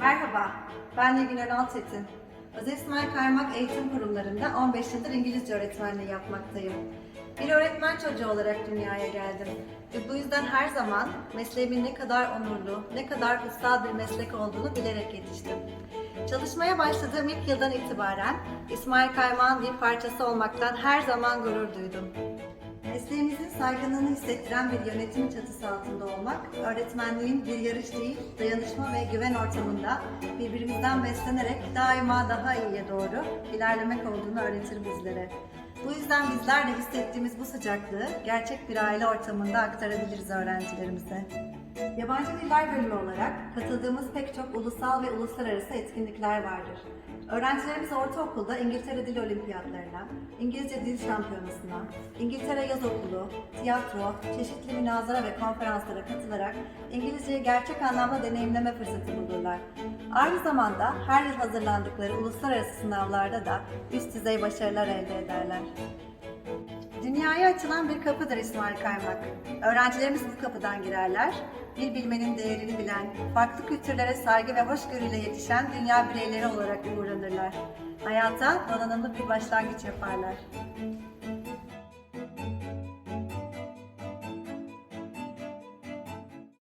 Merhaba, ben Nilgün Önal Çetin. Özel İsmail Kaymak Eğitim Kurumlarında 15 yıldır İngilizce öğretmenliği yapmaktayım. Bir öğretmen çocuğu olarak dünyaya geldim. Ve bu yüzden her zaman mesleğimin ne kadar onurlu, ne kadar kutsal bir meslek olduğunu bilerek yetiştim. Çalışmaya başladığım ilk yıldan itibaren İsmail Kaymak'ın bir parçası olmaktan her zaman gurur duydum. Mesleğimizin saygınlığını hissettiren bir yönetim çatısı altında olmak, öğretmenliğin bir yarış değil, dayanışma ve güven ortamında birbirimizden beslenerek daima daha iyiye doğru ilerlemek olduğunu öğretir bizlere. Bu yüzden bizler de hissettiğimiz bu sıcaklığı gerçek bir aile ortamında aktarabiliriz öğrencilerimize. Yabancı Diller Bölümü olarak katıldığımız pek çok ulusal ve uluslararası etkinlikler vardır. Öğrencilerimiz ortaokulda İngiltere Dil Olimpiyatlarına, İngilizce Dil Şampiyonası'na, İngiltere Yaz Okulu, tiyatro, çeşitli münazara ve konferanslara katılarak İngilizceyi gerçek anlamda deneyimleme fırsatı bulurlar. Aynı zamanda her yıl hazırlandıkları uluslararası sınavlarda da üst düzey başarılar elde ederler. Dünyaya açılan bir kapıdır İsmail Kaymak. Öğrencilerimiz bu kapıdan girerler. Bir bilmenin değerini bilen, farklı kültürlere saygı ve hoşgörüyle yetişen dünya bireyleri olarak uğranırlar. Hayata donanımlı bir başlangıç yaparlar.